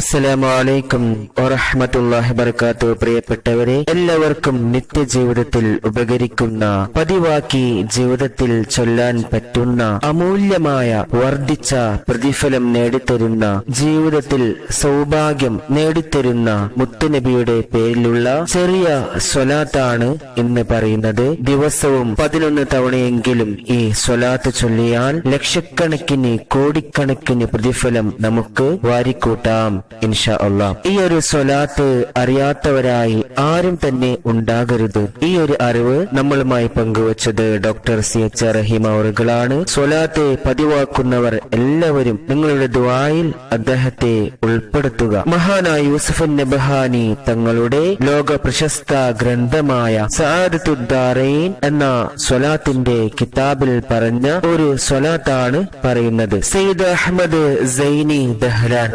അസ്സലാമലൈക്കും വറഹമത്തല്ലാഹി വർക്കാത്തു പ്രിയപ്പെട്ടവരെ എല്ലാവർക്കും നിത്യജീവിതത്തിൽ ഉപകരിക്കുന്ന പതിവാക്കി ജീവിതത്തിൽ ചൊല്ലാൻ പറ്റുന്ന അമൂല്യമായ വർദ്ധിച്ച പ്രതിഫലം നേടിത്തരുന്ന ജീവിതത്തിൽ സൗഭാഗ്യം നേടിത്തരുന്ന മുത്തുനബിയുടെ പേരിലുള്ള ചെറിയ സ്വലാത്താണ് എന്ന് പറയുന്നത്. ദിവസവും പതിനൊന്ന് തവണയെങ്കിലും ഈ സ്വലാത്ത് ചൊല്ലിയാൽ ലക്ഷക്കണക്കിന് കോടിക്കണക്കിന് പ്രതിഫലം നമുക്ക് വാരിക്കൂട്ടാം. ഈ ഒരു സ്വലാത്ത് അറിയാത്തവരായി ആരും തന്നെ ഉണ്ടാകരുത്. ഈ ഒരു അറിവ് നമ്മളുമായി പങ്കുവച്ചത് ഡോക്ടർ സി എച്ച് റഹീം അവറുകളാണ് സ്വലാത്ത് പതിവാക്കുന്നവർ എല്ലാവരും നിങ്ങളുടെ ദുആയിൽ അദ്ദേഹത്തെ ഉൾപ്പെടുത്തുക. മഹാനായ യൂസഫൻ നബഹാനി തങ്ങളുടെ ലോക പ്രശസ്ത ഗ്രന്ഥമായ സാദത്തുദ്ദാറൈൻ എന്ന സ്വലാത്തിന്റെ കിതാബിൽ പറഞ്ഞ ഒരു സ്വലാത്താണ് പറയുന്നത്. സെയ്ദ് അഹമ്മദ് സൈനി ദഹ്ലാൻ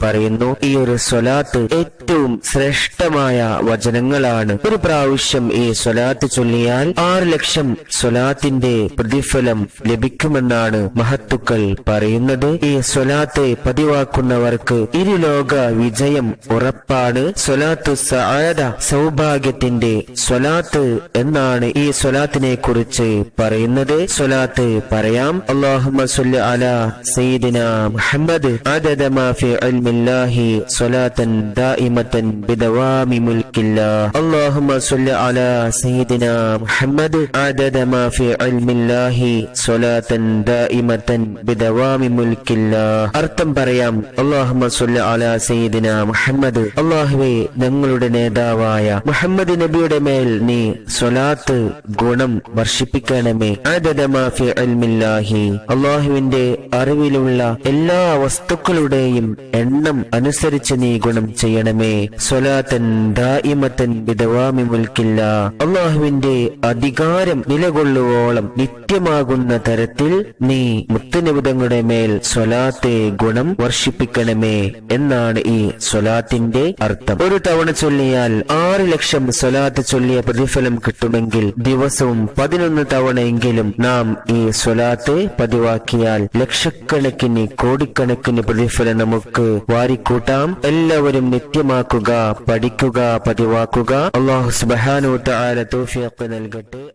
പറയുന്നു ഈ ഒരു സ്വലാത്ത് ഏറ്റവും ശ്രേഷ്ഠമായ വചനങ്ങളാണ് ഒരു പ്രാവശ്യം ഈ സ്വലാത്ത് ചൊല്ലിയാൽ ആറ് ലക്ഷം സ്വലാത്തിന്റെ പ്രതിഫലം ലഭിക്കുമെന്നാണ് മഹത്തുക്കൾ പറയുന്നത് ഈ സ്വലാത്ത് പതിവാക്കുന്നവർക്ക് ഇരുലോക വിജയം ഉറപ്പാണ് സ്വലാത്തു സആദ സൗഭാഗ്യത്തിന്റെ സ്വലാത്ത് എന്നാണ് ഈ സ്വലാത്തിനെ കുറിച്ച് പറയുന്നത് സ്വലാത്ത് പറയാം അള്ളാഹുമ്മ സ്വല്ലി അലാ സയ്യിദിന മുഹമ്മദ് عدد ما في علم الله صلاة دائمة بدوام ملك الله اللهم صل على سيدنا محمد عدد ما في علم الله صلاة دائمة بدوام ملك الله അർത്ഥം പറയാം അള്ളാഹുമ്മ സ്വല്ലി അലാ സയ്യിദിന മുഹമ്മദ് അള്ളാഹുവേ ഞങ്ങളുടെ നേതാവായ മുഹമ്മദ് നബിയുടെ മേൽ നീ സ്വലാത്ത് ഗുണം വർഷിപ്പിക്കണമേ അദദ മാ ഫി ഇൽമില്ലാഹി അള്ളാഹുവിന്റെ അറിവിലുള്ള എല്ലാ വസ്തുക്കളുടെയും എണ്ണം അനുസരിച്ച് നീ ഗുണം ചെയ്യണമേ. സ്വലാത്തൻ ദായിമത്തൻ വിധവാമി മുൽക്കില്ല. അള്ളാഹുവിന്റെ അധികാരം നിലകൊള്ളുവോളം നിത്യമാകുന്ന തരത്തിൽ നീ മുത്തുനിബിതങ്ങളുടെ മേൽ സ്വലാത്തെ ഗുണം വർഷിപ്പിക്കണമേ എന്നാണ് ഈ സ്വലാത്തിന്റെ അർത്ഥം. ഒരു തവണ ചൊല്ലിയാൽ ആറ് ലക്ഷം സ്വലാത്ത് ചൊല്ലിയ പ്രതിഫലം കിട്ടുമെങ്കിൽ ദിവസവും പതിനൊന്ന് തവണയെങ്കിലും നാം ഈ സ്വലാത്തെ പതിവാക്കിയാൽ ലക്ഷക്കണക്കിന് കോടിക്കണക്കിന് പ്രതിഫലം നമുക്ക് വാരിക്കൂട്ടാം. എല്ലാവരും നിത്യമാക്കുക പഠിക്കുക പതിവാക്കുക. അള്ളാഹു സുബാനോട്ട് താല തോഫിയൊക്കെ നൽകട്ടെ.